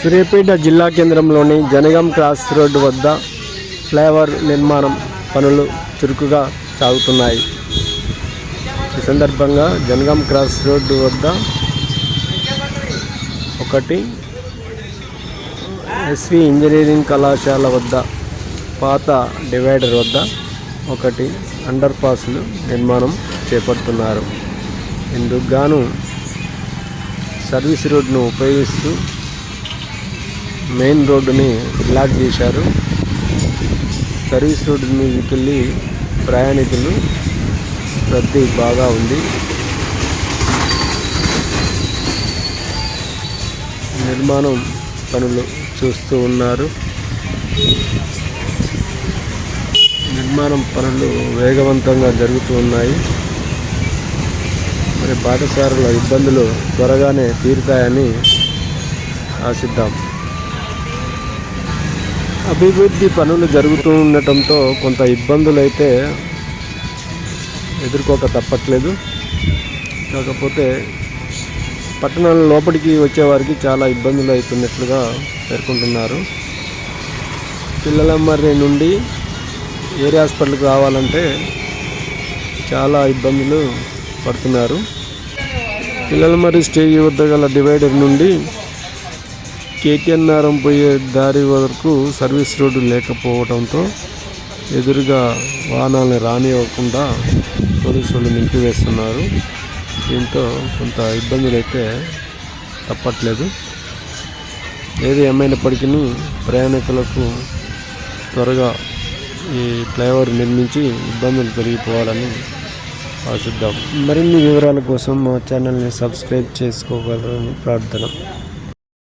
సూర్యాపేట జిల్లా కేంద్రంలోని Jangaon cross road వద్ద ఫ్లైఓవర్ నిర్మాణం పనులు చురుకుగా సాగుతున్నాయి. ఈ సందర్భంగా జనగాం క్రాస్ రోడ్డు వద్ద ఒకటి ఎస్వి ఇంజనీరింగ్ కళాశాల వద్ద పాత డివైడర్ వద్ద ఒకటి అండర్ పాస్లు నిర్మాణం చేపడుతున్నారు. ఇందుకు గాను సర్వీస్ రోడ్ను ఉపయోగిస్తూ మెయిన్ రోడ్డుని బ్లాక్ చేశారు. సర్వీస్ రోడ్డు మీదకి వెళ్ళి ప్రయాణికులు రద్దీ బాగా ఉంది. నిర్మాణం పనులు చూస్తూ ఉన్నారు. నిర్మాణం పనులు వేగవంతంగా జరుగుతూ ఉన్నాయి. మరి పాఠశాలల ఇబ్బందులు త్వరగానే తీరుతాయని ఆశిద్దాం. అభివృద్ధి పనులు జరుగుతూ ఉండటంతో కొంత ఇబ్బందులు అయితే ఎదుర్కోక తప్పట్లేదు. కాకపోతే పట్టణాల లోపలికి వచ్చేవారికి చాలా ఇబ్బందులు అవుతున్నట్లుగా పేర్కొంటున్నారు. పిల్లలమ్మరి నుండి ఏరియా హాస్పిటల్కి రావాలంటే చాలా ఇబ్బందులు పడుతున్నారు. పిల్లలమర్రి స్టేజ్ వద్ద గల డివైడర్ నుండి కేటీఎన్ఆర్ఎం పోయే దారి వరకు సర్వీస్ రోడ్డు లేకపోవడంతో ఎదురుగా వాహనాలను రానివ్వకుండా పోలీసులు నిలిపివేస్తున్నారు. దీంతో కొంత ఇబ్బందులు అయితే తప్పట్లేదు. ఏది ఏమైనప్పటికీ ప్రయాణికులకు త్వరగా ఈ ఫ్లైఓవర్ నిర్మించి ఇబ్బందులు తొలగిపోవాలని ఆశిద్దాం. మరిన్ని వివరాల కోసం మా ఛానల్ని సబ్స్క్రైబ్ చేసుకోగలరని ప్రార్థన.